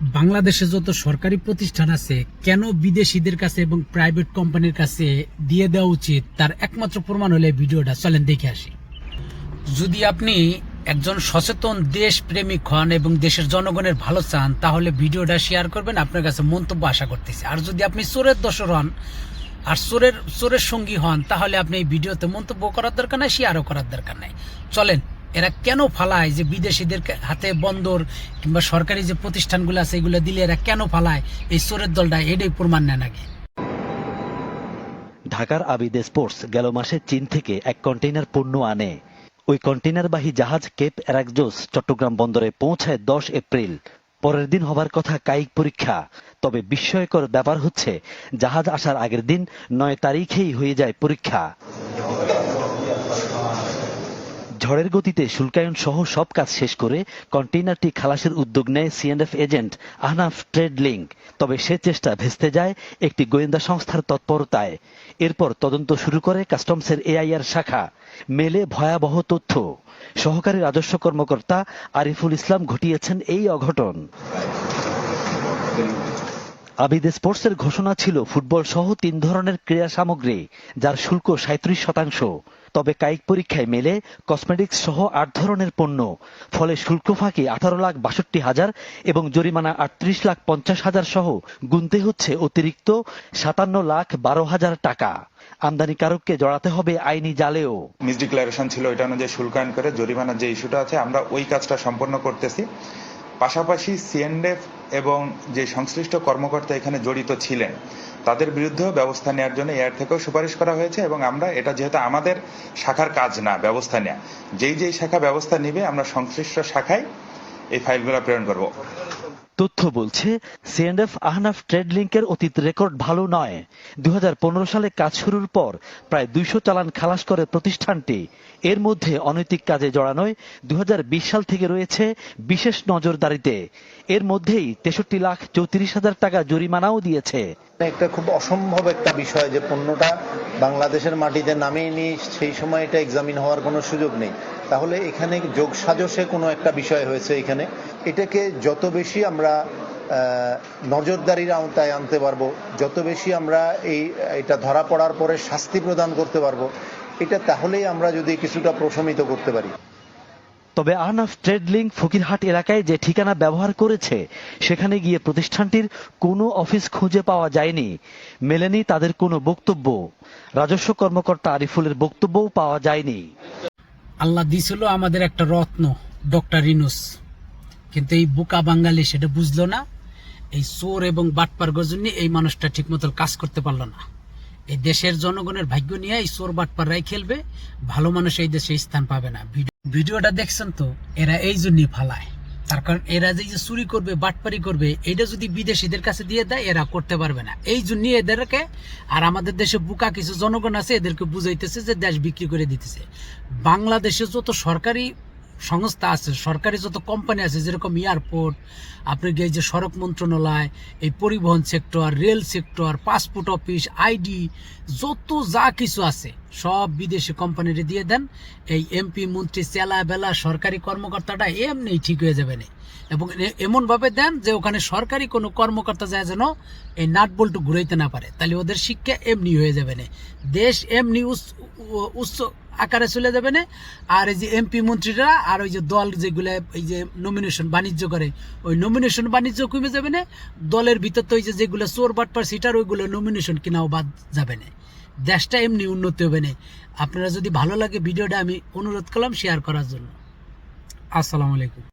বাংলাদেশে যত সরকারি প্রতিষ্ঠান আছে, কেন বিদেশিদের কাছে এবং প্রাইভেট কোম্পানির কাছে দিয়ে দেওয়া উচিত, তার একমাত্র প্রমাণ হলে ভিডিওটা। চলেন দেখে আসি। যদি আপনি একজন সচেতন দেশ প্রেমিক হন এবং দেশের জনগণের ভালো চান, তাহলে ভিডিওটা শেয়ার করবেন, আপনার কাছে মন্তব্য আশা করতেছি। আর যদি আপনি চোরের দোষর হন, আর চোরের চোরের সঙ্গী হন, তাহলে আপনি এই ভিডিওতে মন্তব্য করার দরকার নাই শেয়ারও করার দরকার নাই। চলেন এরা কেন ফালায় যে বিদেশিদের হাতে বন্দর কিংবা সরকারি যে প্রতিষ্ঠানগুলো আছে, এগুলো দিলে এরা কেন ফালায়? এই চোরের দলটা এটাই প্রমাণ নেন আগে ঢাকার আবিদে স্পোর্টস গেল মাসে চীন থেকে এক কন্টেইনার পণ্য আনে। ওই কন্টেইনারবাহী জাহাজ কেপ অ্যারাকজোস চট্টগ্রাম বন্দরে পৌঁছায় দশ এপ্রিল। পরের দিন হবার কথা কায়িক পরীক্ষা। তবে বিস্ময়কর ব্যাপার হচ্ছে, জাহাজ আসার আগের দিন নয় তারিখেই হয়ে যায় পরীক্ষা। ঝড়ের গতিতে শুল্কায়ন সহ সব কাজ শেষ করে কন্টেইনারটি খালাসের উদ্যোগ নেয় CNF agent Ahnaf trade link তবে সে চেষ্টা ভেস্তে যায় একটি গোয়েন্দা সংস্থার তৎপরতায়। এরপর তদন্ত শুরু করে কাস্টমসের এআইআর শাখা। মেলে ভয়াবহ তথ্য। সহকারী রাজস্ব কর্মকর্তা আরিফুল ইসলাম ঘটিয়েছেন এই অঘটন। আবিদ স্পোর্টসের ঘোষণা ছিল ফুটবল সহ তিন ধরনের ক্রীড়া সামগ্রী, যার শুল্ক সাঁত্রিশ শতাংশ। তবে কায়িক পরীক্ষায় মেলে কসমেটিক্স সহ আট ধরনের পণ্য। ফলে শুল্ক ফাঁকি আঠারো লাখ বাষট্টি হাজার এবং জরিমানা আটত্রিশ লাখ পঞ্চাশ হাজার সহ গুনতে হচ্ছে অতিরিক্ত সাতান্ন লাখ বারো হাজার টাকা। আমদানিকারককে জড়াতে হবে আইনি জালেও। মিস ডিক্লারেশন ছিল ওইটা অনুযায়ী শুল্কায়ন করে জরিমানার যে ইস্যুটা আছে, আমরা ওই কাজটা সম্পন্ন করতেছি। পাশাপাশি সিএনডেফ এবং যে সংশ্লিষ্ট কর্মকর্তা এখানে জড়িত ছিলেন, তাদের বিরুদ্ধেও ব্যবস্থা নেওয়ার জন্য এয়ার থেকেও সুপারিশ করা হয়েছে এবং আমরা এটা যেহেতু আমাদের শাখার কাজ না, ব্যবস্থা নেওয়া যেই যেই শাখা ব্যবস্থা নিবে, আমরা সংশ্লিষ্ট শাখায় এই ফাইলগুলো প্রেরণ করব। তথ্য বলছে সিএনএফ আহনাফ ট্রেড লিঙ্কের অতীত রেকর্ড ভালো নয়। দু সালে কাজ শুরুর পর প্রায় দুইশো চালান খালাস করে প্রতিষ্ঠানটি। এর মধ্যে অনৈতিক কাজে জড়ানোয় দু হাজার বিশ সাল থেকে রয়েছে বিশেষ নজরদারিতে। এর মধ্যেই তেষট্টি লাখ চৌত্রিশ হাজার টাকা জরিমানাও দিয়েছে। একটা খুব অসম্ভব একটা বিষয় যে পণ্যটা বাংলাদেশের মাটিতে নামিয়ে নিয়ে সেই সময় এটা এক্সামিন হওয়ার কোনো সুযোগ নেই। তাহলে এখানে যোগ সাজসে কোনো একটা বিষয় হয়েছে এখানে। এটাকে যত বেশি আমরা নজরদারির আওতায় আনতে পারব, যত বেশি আমরা এই, এটা ধরা পড়ার পরে শাস্তি প্রদান করতে পারব, এটা তাহলেই আমরা যদি কিছুটা প্রশমিত করতে পারি। তবে আহনাফ ট্রেড লিঙ্ক ফকিরহাট এলাকায় যে ঠিকানা ব্যবহার করেছে, সেখানে গিয়ে প্রতিষ্ঠানটির কোনো অফিস খুঁজে পাওয়া যায়নি। মেলেনি তাদের কোনো বক্তব্য। রাজস্ব কর্মকর্তা আরিফুলের বক্তব্যও পাওয়া যায়নি। আল্লাহ দিছিল আমাদের একটা রত্ন, ডক্টর ইনুস। কিন্তু এই বুকা বাঙালি সেটা বুঝলো না। এই চোর এবং বাটপার গজনী এই মানুষটা ঠিকমতো কাজ করতে পারল না। এই দেশের জনগণের ভাগ্য নিয়ে এই চোর বাটপাররাই খেলবে। ভালো মানুষ এই দেশে স্থান পাবে না। ভিডিওটা দেখছেন তো, এরা এই জন্যই ফালায়। তার কারণ এরা যে চুরি করবে, বাটপারি করবে, এটা যদি বিদেশিদের কাছে দিয়ে দেয়, এরা করতে পারবে না। এই জন্য এদেরকে, আর আমাদের দেশে বুকা কিছু জনগণ আছে, এদেরকে বুঝাইতেছে যে দেশ বিক্রি করে দিতেছে। বাংলাদেশে যত সরকারি সংস্থা আছে, সরকারি যত কোম্পানি আছে, যেরকম এয়ারপোর্ট আপনি এই যে সড়ক মন্ত্রণালয়, এই পরিবহন sector rail sector passport office ID যত যা কিছু আছে, সব বিদেশি কোম্পানিরে দিয়ে দেন। এই এমপি মন্ত্রী, চেলা বেলা, সরকারি কর্মকর্তাটা এমনি ঠিক হয়ে যাবে না। এবং এমনভাবে দেন যে ওখানে সরকারি কোনো কর্মকর্তা যায় যেন এই নাট বল্টু ঘুরাইতে না পারে। তাহলে ওদের শিক্ষা এমনি হয়ে যাবে না। দেশ এমনি উচ্চ আকারে চলে যাবে না। আর এই যে এমপি মন্ত্রীরা আর ওই যে দল যেগুলো এই যে নমিনেশন বাণিজ্য করে, ওই নমিনেশন বাণিজ্য কমে যাবে না। দলের ভিতর তো ওই যে যেগুলো চোর, বাটপার সিটার ওইগুলো নমিনেশন কিনাও বাদ যাবে না। দেশটা এমনি উন্নতি হবে না। আপনারা যদি ভালো লাগে ভিডিওটা আমি অনুরোধ করলাম শেয়ার করার জন্য। আসসালামু আলাইকুম।